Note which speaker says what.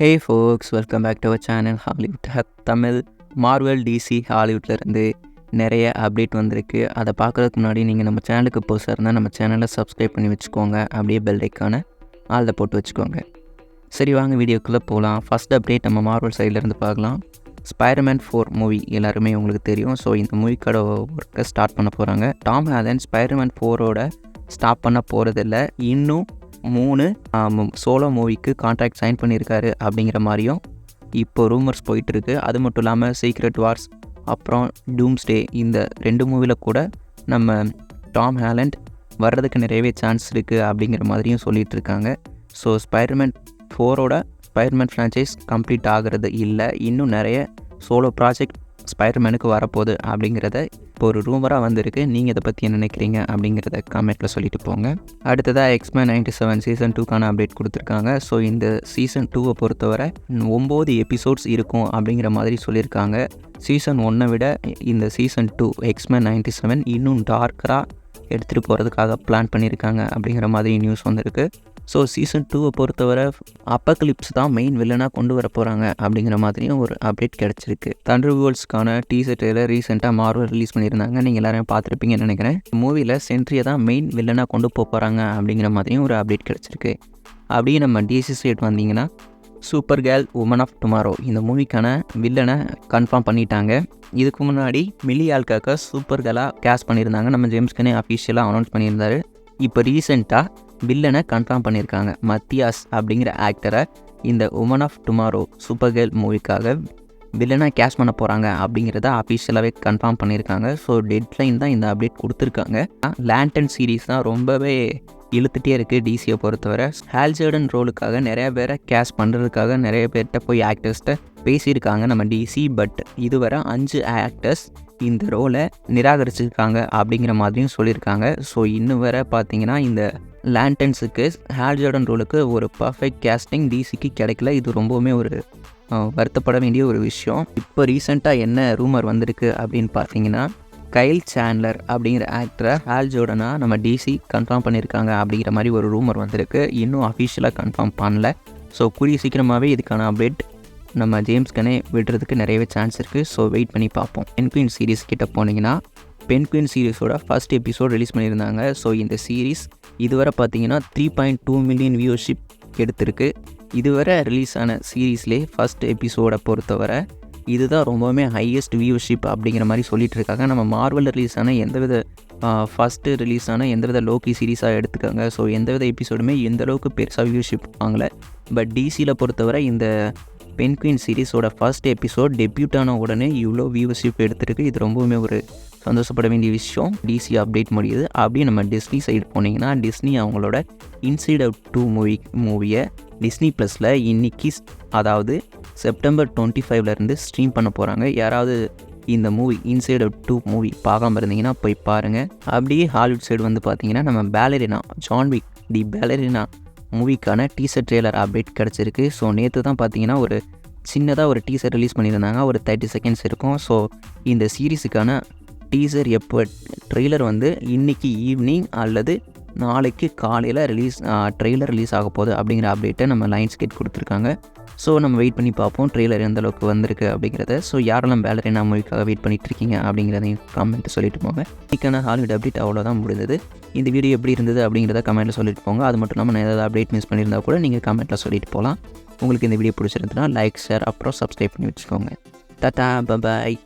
Speaker 1: Hey folks welcome back to our channel Hollywood ஹத் Tamil Marvel DC ஹாலிவுட்லேருந்து நிறைய update வந்திருக்கு. அதை பார்க்குறதுக்கு முன்னாடி நீங்கள் நம்ம சேனலுக்கு போஸ்டாக இருந்தால் நம்ம சேனலை சப்ஸ்கிரைப் பண்ணி வச்சுக்கோங்க. அப்படியே பெல் ஐக்கான ஆளில் போட்டு வச்சுக்கோங்க. சரி வாங்க வீடியோக்குள்ளே போகலாம் ஃபஸ்ட் அப்டேட் நம்ம மார்வல் சைட்லேருந்து பார்க்கலாம். ஸ்பைடர்மேன் ஃபோர் மூவி எல்லாருமே உங்களுக்கு தெரியும். ஸோ இந்த மூவிக்கோட ஒர்க்கை ஸ்டார்ட் பண்ண போகிறாங்க டாம் ஹேதன் ஸ்பைடர்மேன் ஃபோரோட ஸ்டாப் பண்ண போகிறதில்ல இன்னும் மூணு சோலோ மூவிக்கு கான்ட்ராக்ட் சைன் பண்ணியிருக்காரு அப்படிங்கிற மாதிரியும் இப்போ ரூமர்ஸ் போயிட்டுருக்கு. அது மட்டும் இல்லாமல் சீக்ரெட் வார்ஸ் அப்புறம் டூம்ஸ்டே இந்த ரெண்டு மூவியில் கூட நம்ம டாம் ஹேலண்ட் வர்றதுக்கு நிறையவே சான்ஸ் இருக்குது அப்படிங்கிற மாதிரியும் சொல்லிகிட்டு இருக்காங்க ஸோ ஸ்பைடர்மேன் ஃபோரோட ஸ்பைடர்மேன் ஃப்ரான்ச்சைஸ் கம்ப்ளீட் ஆகிறது இல்லை. இன்னும் நிறைய சோலோ ப்ராஜெக்ட் ஸ்பைடர்மேனுக்கு வரப்போகுது அப்படிங்கிறத இப்போ ஒரு ரூமராக வந்திருக்கு. நீங்கள் இதை பற்றி என்ன நினைக்கிறீங்க அப்படிங்கிறத கமெண்ட்டில் சொல்லிட்டு போங்க. அடுத்ததாக X Men ninety seven season டூக்கான update கொடுத்துருக்காங்க. ஸோ இந்த சீசன் டூவை பொறுத்தவரை ஒம்பது எபிசோட்ஸ் இருக்கும் அப்படிங்கிற மாதிரி சொல்லியிருக்காங்க. சீசன் ஒன்னை விட இந்த season two X Men ninety seven இன்னும் டார்க்கராக எடுத்துகிட்டு போகிறதுக்காக பிளான் பண்ணியிருக்காங்க அப்படிங்கிற மாதிரி நியூஸ் வந்திருக்கு. ஸோ சீசன் டூவை பொறுத்தவரை அப்பக்லிப்ஸ் கிளிப்ஸ் தான் மெயின் வில்லனாக கொண்டு வர போகிறாங்க அப்படிங்கிற மாதிரியும் ஒரு அப்டேட் கிடச்சிருக்கு. தண்டர் வேர்ல்ட்ஸ்க்கான டீசர் ட்ரெய்லர் ரீசெண்டாக மார்வல் ரிலீஸ் பண்ணியிருந்தாங்க. நீங்கள் எல்லாரும் பார்த்துருப்பீங்கன்னு நினைக்கிறேன். மூவியில் சென்ட்ரியை தான் மெயின் வில்லனாக கொண்டு போக போகிறாங்க அப்படிங்கிற மாதிரியும் ஒரு அப்டேட் கிடச்சிருக்கு. அப்படியே நம்ம டிசி சைட் வந்தீங்கன்னா super girl woman of tomorrow இந்த மூவிக்கான வில்லனை கன்ஃபார்ம் பண்ணிட்டாங்க. இதுக்கு முன்னாடி மில்லி ஆல்காக்க சூப்பர் கேர்லாக கேஸ் பண்ணியிருந்தாங்க. நம்ம ஜேம்ஸ்கனே அஃபிஷியலாக அனௌன்ஸ் பண்ணியிருந்தாரு. இப்போ ரீசெண்டாக வில்லனை கன்ஃபார்ம் பண்ணியிருக்காங்க. மத்தியாஸ் அப்படிங்கிற ஆக்டரை இந்த woman of tomorrow super girl மூவிக்காக வில்லனாக கேஷ் பண்ண போகிறாங்க அப்படிங்கிறத அஃபிஷியலாகவே கன்ஃபார்ம் பண்ணியிருக்காங்க. ஸோ டெட்லைன் தான் இந்த அப்டேட் கொடுத்துருக்காங்க. லேண்டன் சீரீஸ் தான் ரொம்பவே இழுத்துட்டே இருக்குது டிசியை பொறுத்தவரை. ஹால்ஜர்டன் ரோலுக்காக நிறைய பேரை கேஷ் பண்ணுறதுக்காக நிறைய பேர்கிட்ட போய் ஆக்டர்ஸ்கிட்ட பேசியிருக்காங்க நம்ம டிசி பட் இதுவரை அஞ்சு ஆக்டர்ஸ் இந்த ரோலை நிராகரிச்சிருக்காங்க அப்படிங்கிற மாதிரியும் சொல்லியிருக்காங்க. ஸோ இன்னும் வர பார்த்தீங்கன்னா இந்த லேண்டன்ஸுக்கு ஹால்ஜர்டன் ரோலுக்கு ஒரு பர்ஃபெக்ட் கேஸ்டிங் டிசிக்கு கிடைக்கல. இது ரொம்பவுமே ஒரு வருத்தப்பட வேண்டிய ஒரு விஷயம். இப்போ ரீசெண்டாக என்ன ரூமர் வந்திருக்கு அப்படின்னு பார்த்தீங்கன்னா கைல் சாண்ட்லர் அப்படிங்கிற ஆக்டரை ஹால் ஜோடனா நம்ம டிசி கன்ஃபார்ம் பண்ணியிருக்காங்க அப்படிங்கிற மாதிரி ஒரு ரூமர் வந்திருக்கு. இன்னும் அஃபிஷியலாக கன்ஃபார்ம் பண்ணல. ஸோ கூடிய சீக்கிரமாகவே இதுக்கான அப்டேட் நம்ம ஜேம்ஸ்கனே விடுறதுக்கு நிறையவே சான்ஸ் இருக்குது ஸோ வெயிட் பண்ணி பார்ப்போம். பென்குயின் சீரீஸ் கிட்ட போனீங்கன்னா பென்குயின் சீரீஸோட ஃபஸ்ட் எபிசோட் ரிலீஸ் பண்ணியிருந்தாங்க. ஸோ இந்த சீரீஸ் இதுவரை பார்த்தீங்கன்னா three point two million viewership எடுத்திருக்கு. இதுவரை ரிலீஸ் ஆன சீரீஸ்லே ஃபஸ்ட் எபிசோடை பொறுத்தவரை இதுதான் ரொம்பவுமே ஹையஸ்ட் வியூஷிப் அப்படிங்கிற மாதிரி சொல்லிட்டு இருக்காங்க. நம்ம மார்வல் ரிலீஸ் ஆன எந்தவித ஃபஸ்ட்டு ரிலீஸ் ஆன எந்தவித லோக்கி சீரீஸாக எடுத்துக்காங்க. ஸோ எந்தவித எபிசோடுமே எந்த அளவுக்கு பெருசாக வியூஷிப் வாங்கலை. பட் டிசியில் பொறுத்தவரை இந்த பென்குயின் சீரீஸோட ஃபஸ்ட் எபிசோட் டெபியூட் ஆன உடனே இவ்வளோ வியூவர்ஷிப் எடுத்திருக்கு. இது ரொம்பவுமே ஒரு சந்தோஷப்பட வேண்டிய விஷயம். டிசி அப்டேட் முடியுது. அப்படியே நம்ம டிஸ்னி சைடு போனீங்கன்னா டிஸ்னி அவங்களோட இன்சைட் அவுட் டூ மூவி மூவியை டிஸ்னி ப்ளஸில் இன்னைக்கு அதாவது செப்டம்பர் டுவெண்ட்டி ஃபைவ்லேருந்து ஸ்ட்ரீம் பண்ண போகிறாங்க யாராவது இந்த movie inside out two movie பார்க்காம இருந்தீங்கன்னா போய் பாருங்கள் அப்படியே ஹாலிவுட் சைடு வந்து பார்த்தீங்கன்னா நம்ம ballerina John Wick the ballerina மூவிக்கான teaser trailer update கிடச்சிருக்கு. ஸோ நேற்று தான் பார்த்தீங்கன்னா ஒரு சின்னதாக ஒரு டீசர் ரிலீஸ் பண்ணியிருந்தாங்க. ஒரு தேர்ட்டி செகண்ட்ஸ் இருக்கும். ஸோ இந்த சீரீஸுக்கான டீசர் எப்போ ட்ரெய்லர் வந்து இன்றைக்கி ஈவினிங் அல்லது நாளைக்கு காலையில் ரிலீஸ் ட்ரெய்லர் ரிலீஸ் ஆக போகுது அப்படிங்கிற அப்டேட்டை நம்ம லைன்ஸ் கேட் கொடுத்துருக்காங்க. ஸோ நம்ம வெயிட் பண்ணி பார்ப்போம் ட்ரெய்லர் எந்த அளவுக்கு வந்திருக்கு அப்படிங்கிறத. ஸோ யாரெல்லாம் பேலரினா மூவிக்காக வெயிட் பண்ணிட்டு இருக்கீங்க அப்படிங்கிறதையும் கமெண்ட் சொல்லிட்டு போங்க. இன்றைக்கான ஹாலிவுட் அப்டேட் அவ்வளோதான் முடிந்தது. இந்த வீடியோ எப்படி இருந்தது அப்படிங்கிறத கமெண்ட்டில் சொல்லிட்டு போங்க. அது மட்டும் இல்லாமல் நான் ஏதாவது அப்டேட் மிஸ் பண்ணியிருந்தா கூட நீங்கள் கமெண்ட்டில் சொல்லிட்டு போகலாம் உங்களுக்கு இந்த வீடியோ பிடிச்சிருந்துன்னா லைக் ஷேர் அப்புறம் சப்ஸ்கிரைப் பண்ணி வச்சுக்கோங்க. Tata bye bye